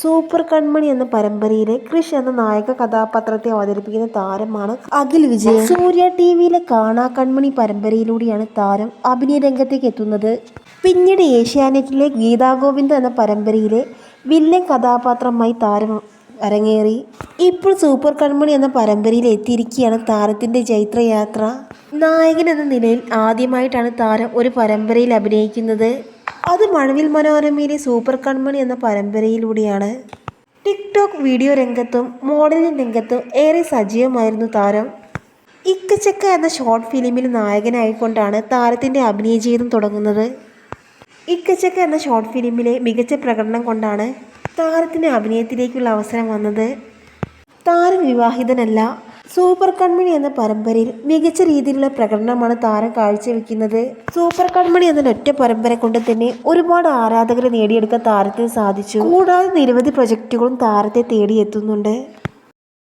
Super Kanmani എന്ന പരമ്പരയിലെ കൃഷ് എന്ന നായക കഥാപാത്രത്തെ അവതരിപ്പിക്കുന്ന താരമാണ് അഖിൽ വിജയൻ. സൂര്യ ടി വിയിലെ കാണാ കൺമണി പരമ്പരയിലൂടെയാണ് താരം അഭിനയ രംഗത്തേക്ക് എത്തുന്നത്. പിന്നീട് ഏഷ്യാനെറ്റിലെ ഗീതാഗോവിന്ദ് എന്ന പരമ്പരയിലെ വില്ലൻ കഥാപാത്രമായി താരം അരങ്ങേറി. ഇപ്പോൾ സൂപ്പർ കൺമണി എന്ന പരമ്പരയിൽ എത്തിയിരിക്കുകയാണ് താരത്തിന്റെ ചൈത്രയാത്ര. നായകൻ എന്ന നിലയിൽ ആദ്യമായിട്ടാണ് താരം ഒരു പരമ്പരയിൽ അഭിനയിക്കുന്നത്. അത് മഴവിൽ മനോരമയിലെ സൂപ്പർ കൺമണി എന്ന പരമ്പരയിലൂടെയാണ്. ടിക്ടോക്ക് വീഡിയോ രംഗത്തും മോഡലിംഗ് രംഗത്തും ഏറെ സജീവമായിരുന്നു താരം. ഇക്കച്ചക്ക എന്ന ഷോർട്ട് ഫിലിമിൽ നായകനായിക്കൊണ്ടാണ് താരത്തിന്റെ അഭിനയ ജീവിതം തുടങ്ങുന്നത്. ഇക്കച്ചക്ക എന്ന ഷോർട്ട് ഫിലിമിലെ മികച്ച പ്രകടനം കൊണ്ടാണ് താരത്തിന് അഭിനയത്തിലേക്കുള്ള അവസരം വന്നത്. താരം വിവാഹിതനല്ല സൂപ്പർ കൺമണി എന്ന പരമ്പരയിൽ മികച്ച രീതിയിലുള്ള പ്രകടനമാണ് താരം കാഴ്ചവെക്കുന്നത്. സൂപ്പർ കൺമണി എന്ന ഒറ്റ പരമ്പര കൊണ്ട് തന്നെ ഒരുപാട് ആരാധകരെ നേടിയെടുക്കാൻ താരത്തിന് സാധിച്ചു. കൂടാതെ നിരവധി പ്രൊജക്റ്റുകളും താരത്തെ തേടിയെത്തുന്നുണ്ട്.